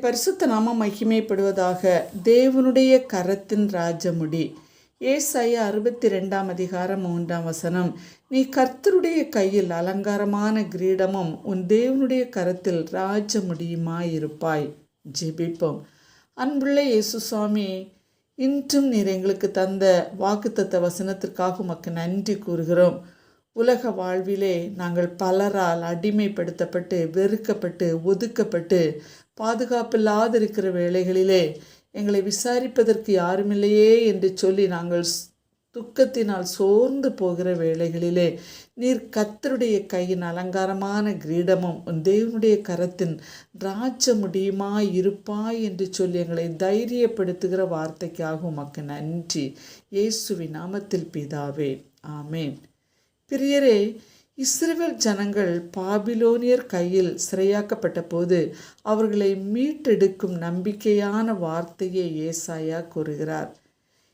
பரிசுத்த நாம மகிமைப்படுவதாக தேவனுடைய கரத்தின் ராஜமுடி. ஏசாயா அறுபத்தி ரெண்டாம் அதிகாரம் மூன்றாம் வசனம். நீ கர்த்தருடைய கையில் அலங்காரமான கிரீடமும் உன் தேவனுடைய கரத்தில் ராஜமுடியுமாயிருப்பாய். ஜெபிப்போம். அன்புள்ள இயேசு சுவாமி இன்றும் நீர் எங்களுக்கு தந்த வாக்குத்தத்த வசனத்திற்காக உமக்கு நன்றி கூறுகிறோம். உலக வாழ்விலே நாங்கள் பலரால் அடிமைப்படுத்தப்பட்டு வெறுக்கப்பட்டு ஒதுக்கப்பட்டு பாதுகாப்பில்லாது இருக்கிற வேளைகளிலே எங்களை விசாரிப்பதற்கு யாருமில்லையே என்று சொல்லி நாங்கள் ஸ்- துக்கத்தினால் சோர்ந்து போகிற வேளைகளிலே நீர் கத்தருடைய கையின் அலங்காரமான கிரீடமும் உன் தேவனுடைய கரத்தின் ராஜ முடியுமா இருப்பாய் என்று சொல்லி எங்களை தைரியப்படுத்துகிற வார்த்தைக்காக உமக்கு நன்றி. இயேசுவின் நாமத்தில் பிதாவே. ஆமேன். பிரியரே இஸ்ரேல் ஜனங்கள் பாபிலோனியர் கையில் சிறையாக்கப்பட்ட போது அவர்களை மீட்டெடுக்கும் நம்பிக்கையான வார்த்தையை ஏசாயா கூறுகிறார்.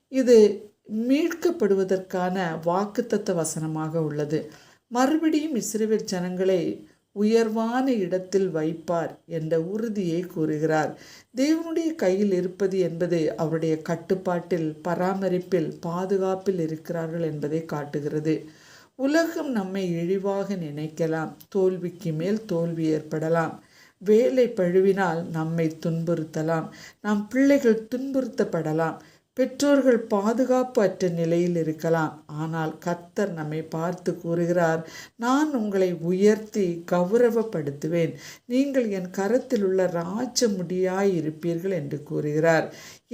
இது மீட்கப்படுவதற்கான வாக்குத்தத்த வசனமாக உள்ளது. மறுபடியும் இஸ்ரேல் ஜனங்களை உயர்வான இடத்தில் வைப்பார் என்ற உறுதியை கூறுகிறார். தேவனுடைய கையில் இருப்பது என்பது அவருடைய கட்டுப்பாட்டில் பராமரிப்பில் பாதுகாப்பில் இருக்கிறார்கள் என்பதை காட்டுகிறது. உலகம் நம்மை இழிவாக நினைக்கலாம் தோல்விக்கு மேல் தோல்வி ஏற்படலாம். வேலை பழுவினால் நம்மை துன்புறுத்தலாம். நம் பிள்ளைகள் துன்புறுத்தப்படலாம். பெற்றோர்கள் பாதுகாப்பு அற்ற நிலையில் இருக்கலாம். ஆனால் கத்தர் நம்மை பார்த்து கூறுகிறார் நான் உங்களை உயர்த்தி கௌரவப்படுத்துவேன். நீங்கள் என் கரத்தில் உள்ள ராஜ முடியாய் இருப்பீர்கள் என்று கூறுகிறார்.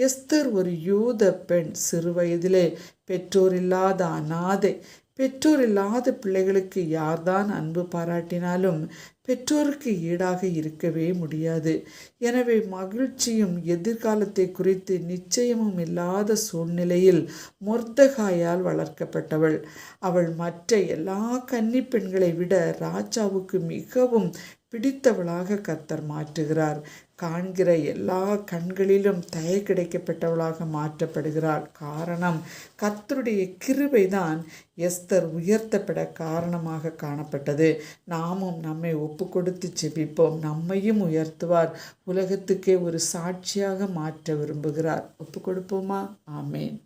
எஸ்தர் ஒரு யூத பெண் சிறுவயதிலே பெற்றோர் இல்லாத அனாதை பெற்றோர் இல்லாத பிள்ளைகளுக்கு யார்தான் அன்பு பாராட்டினாலும் பெற்றோருக்கு ஈடாக இருக்கவே முடியாது. எனவே மகிழ்ச்சியும் எதிர்காலத்தை குறித்து நிச்சயமும் இல்லாத சூழ்நிலையில் மொர்தகாயால் வளர்க்கப்பட்டவள். அவள் மற்ற எல்லா கன்னி பெண்களை விட ராஜாவுக்கு மிகவும் பிடித்தவளாக கர்த்தர் மாற்றுகிறார். காண்கிற எல்லா கண்களிலும் தய கிடைக்கப்பட்டவளாக மாற்றப்படுகிறாள். காரணம் கர்த்தருடைய கிருபைதான் எஸ்தர் உயர்த்தப்பட காரணமாக காணப்பட்டது. நாமும் நம்மை ஒப்பு கொடுத்து செபிப்போம் நம்மையும் உயர்த்துவார். உலகத்துக்கே ஒரு சாட்சியாக மாற்ற விரும்புகிறார். ஒப்பு கொடுப்போமா ஆமேன்.